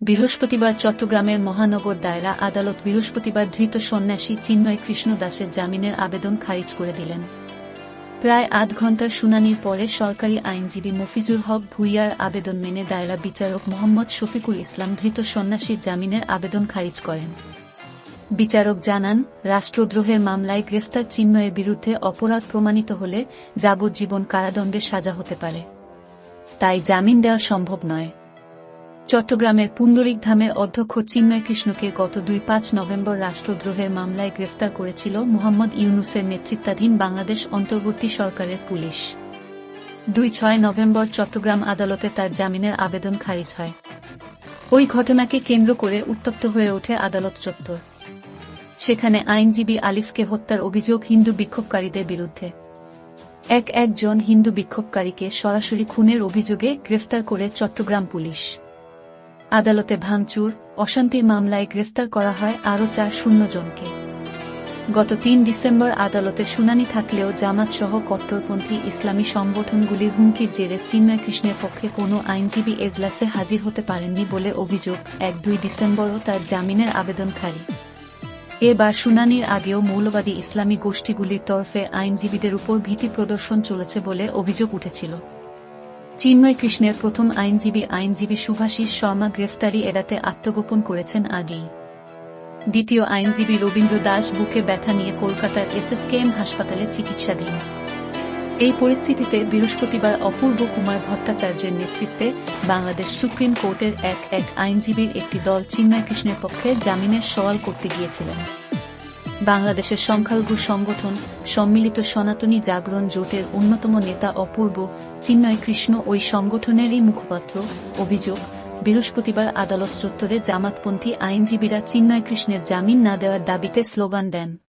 বৃহস্পতিবার চট্টগ্রামের মহানগর দায়রা আদালত বৃহস্পতিবার ধৃত সন্ন্যাসী চিন্ময় কৃষ্ণ দাসের জামিনের আবেদন খারিজ করে দিলেন। প্রায় আধ ঘণ্টার শুনানির পরে সরকারি আইনজীবী মফিজুল হক ভুইয়ার আবেদন মেনে দায়রা বিচারক মোহাম্মদ শফিকুল ইসলাম ধৃত সন্ন্যাসীর জামিনের আবেদন খারিজ করেন। বিচারক জানান, রাষ্ট্রদ্রোহের মামলায় গ্রেফতার চিন্ময়ের বিরুদ্ধে অপরাধ প্রমাণিত হলে যাবজ্জীবন কারাদণ্ডের সাজা হতে পারে। তাই জামিন দেওয়া সম্ভব নয়। চট্টগ্রামের পুণ্ডরিক ধামের অধ্যক্ষ চিন্ময় কৃষ্ণকে গত দুই পাঁচ নভেম্বর রাষ্ট্রদ্রোহের মামলায় গ্রেফতার করেছিল মোহাম্মদ ইউনুসের নেতৃত্বাধীন বাংলাদেশ অন্তর্বর্তী সরকারের পুলিশ। দুই ছয় নভেম্বর চট্টগ্রাম আদালতে তার জামিনের আবেদন খারিজ হয়। ওই ঘটনাকে কেন্দ্র করে উত্তপ্ত হয়ে ওঠে আদালত চত্বর। সেখানে আইনজীবী আলিফকে হত্যার অভিযোগ হিন্দু বিক্ষোভকারীদের বিরুদ্ধে। এক একজন হিন্দু বিক্ষোভকারীকে সরাসরি খুনের অভিযোগে গ্রেফতার করে চট্টগ্রাম পুলিশ। আদালতে ভাঙচুর, অশান্তির মামলায় গ্রেফতার করা হয় আরও চার শূন্য জনকে গত তিন ডিসেম্বর আদালতে শুনানি থাকলেও জামাতসহ কট্টরপন্থী ইসলামী সংগঠনগুলির হুমকির জেরে চিন্ময় কৃষ্ণের পক্ষে কোনো আইনজীবী এজলাসে হাজির হতে পারেননি বলে অভিযোগ এক দুই ডিসেম্বরও তার জামিনের আবেদন খারি এবার শুনানির আগেও মৌলবাদী ইসলামী গোষ্ঠীগুলির তরফে আইনজীবীদের উপর ভীতি প্রদর্শন চলেছে বলে অভিযোগ উঠেছিল। চিন্ময় কৃষ্ণের প্রথম আইনজীবী আইনজীবী সুভাষিস শর্মা গ্রেফতারি এড়াতে আত্মগোপন করেছেন আগেই। দ্বিতীয় আইনজীবী রবীন্দ্র দাস বুকে ব্যথা নিয়ে কলকাতার এসএসকেএম হাসপাতালে চিকিৎসাধীন। এই পরিস্থিতিতে বৃহস্পতিবার অপূর্ব কুমার ভট্টাচার্যের নেতৃত্বে বাংলাদেশ সুপ্রিম কোর্টের এক এক আইনজীবীর একটি দল চিন্ময় কৃষ্ণের পক্ষে জামিনের সওয়াল করতে গিয়েছিলেন। বাংলাদেশের সংখ্যালঘু সংগঠন সম্মিলিত সনাতনী জাগরণ জোটের অন্যতম নেতা অপূর্ব চিন্ময় কৃষ্ণ ওই সংগঠনেরই মুখপাত্র। অভিযোগ, বৃহস্পতিবার আদালত চত্বরে জামাতপন্থী আইনজীবীরা চিন্ময় কৃষ্ণের জামিন না দেওয়ার দাবিতে স্লোগান দেন।